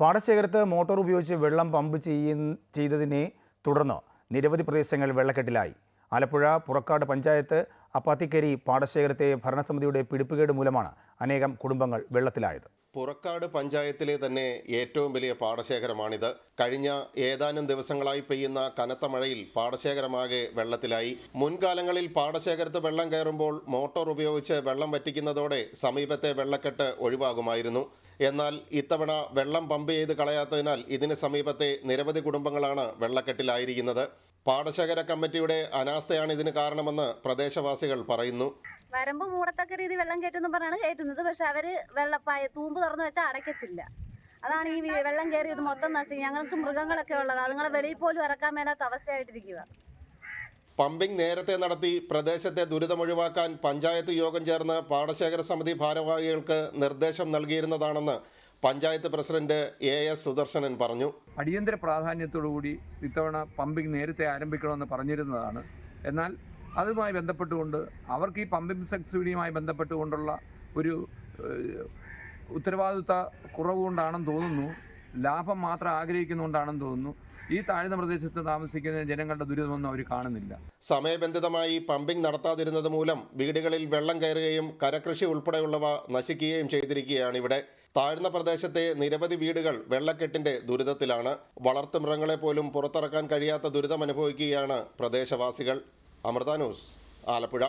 പാടശേഖരത്ത് motor ഉപയോഗിച്ച് വെള്ളം pump ചെയ്തതിനെ തുടർന്ന് നിരവധി പ്രദേശങ്ങൾ വെള്ളക്കെട്ടിലായി. ആലപ്പുഴ പുറക്കാട് പഞ്ചായത്ത് അപ്പാത്തിക്കരി പാടശേഖരത്തെ ഭരണസമിതിയുടെ പിടിപ്പുകേട് മൂലമാണ് അനേകം കുടുംബങ്ങൾ വെള്ളത്തിലായത്. പുറക്കാട് പഞ്ചായത്തിലെ തന്നെ ഏറ്റവും വലിയ പാടശേഖരമാണിത്. കഴിഞ്ഞ ഏതാനും ദിവസങ്ങളായി പെയ്യുന്ന കനത്ത മഴയിൽ പാടശേഖരമാകെ വെള്ളത്തിലായി. മുൻകാലങ്ങളിൽ പാടശേഖരത്ത് വെള്ളം കയറുമ്പോൾ മോട്ടോർ ഉപയോഗിച്ച് വെള്ളം വറ്റിക്കുന്നതോടെ സമീപത്തെ വെള്ളക്കെട്ട് ഒഴിവാകുമായിരുന്നു. എന്നാൽ ഇത്തവണ വെള്ളം പമ്പ് ചെയ്ത് കളയാത്തതിനാൽ ഇതിന് സമീപത്തെ നിരവധി കുടുംബങ്ങളാണ് വെള്ളക്കെട്ടിലായിരിക്കുന്നത്. പാടശേഖര കമ്മിറ്റിയുടെ അനാസ്ഥയാണ് ഇതിന് കാരണമെന്ന് പ്രദേശവാസികൾ പറയുന്നു. വരമ്പ് മൂടത്തക്ക രീതി വെള്ളം കയറ്റുന്നു പറഞ്ഞാണ് കയറ്റുന്നത്. പക്ഷെ അവർ വെള്ളപ്പായ തൂമ്പ് തുറന്നു വെച്ചാൽ അടയ്ക്കത്തില്ല. അതാണ് ഈ വെള്ളം കയറിയത് മൊത്തം നശിക്കും ഞങ്ങൾക്ക് മൃഗങ്ങളൊക്കെ ഉള്ളത്. അതുങ്ങളെ വെളിയിൽ പോലും ഇറക്കാൻ മേലാത്ത അവസ്ഥയായിട്ടിരിക്കുക പമ്പിംഗ് നേരത്തെ നടത്തി പ്രദേശത്തെ ദുരിതമൊഴിവാക്കാൻ പഞ്ചായത്ത് യോഗം ചേർന്ന് പാടശേഖര സമിതി ഭാരവാഹികൾക്ക് നിർദ്ദേശം നൽകിയിരുന്നതാണെന്ന് panchayat president A S Sudarsanan പറഞ്ഞു. അടിയന്തര പ്രാധാന്യത്തോടുകൂടി ഇത്തവണ പമ്പിംഗ് നേരത്തെ ആരംഭിക്കണമെന്ന് പറഞ്ഞിരുന്നതാണ്. എന്നാൽ അതുമായി ബന്ധപ്പെട്ടുകൊണ്ട് അവർക്ക് ഈ പമ്പിംഗ് സബ്സിഡിയുമായി ബന്ധപ്പെട്ടുകൊണ്ടുള്ള ഒരു ഉത്തരവാദിത്ത കുറവുകൊണ്ടാണെന്ന് തോന്നുന്നു. ലാഭം മാത്രം ആഗ്രഹിക്കുന്നുകൊണ്ടാണെന്ന് തോന്നുന്നു. ഈ താഴ്ന്ന പ്രദേശത്ത് താമസിക്കുന്ന ജനങ്ങളുടെ ദുരിതമൊന്നും അവർ കാണുന്നില്ല. സമയബന്ധിതമായി പമ്പിംഗ് നടത്താതിരുന്നത് മൂലം വീടുകളിൽ വെള്ളം കയറുകയും കരകൃഷി ഉൾപ്പെടെയുള്ളവ നശിക്കുകയും ചെയ്തിരിക്കുകയാണ് ഇവിടെ. താഴ്ന്ന പ്രദേശത്തെ നിരവധി വീടുകൾ വെള്ളക്കെട്ടിന്റെ ദുരിതത്തിലാണ്. വളർത്തുമൃഗങ്ങളെ പോലും പുറത്തിറക്കാൻ കഴിയാത്ത ദുരിതം അനുഭവിക്കുകയാണ് പ്രദേശവാസികൾ. അമൃത ന്യൂസ് ആലപ്പുഴ.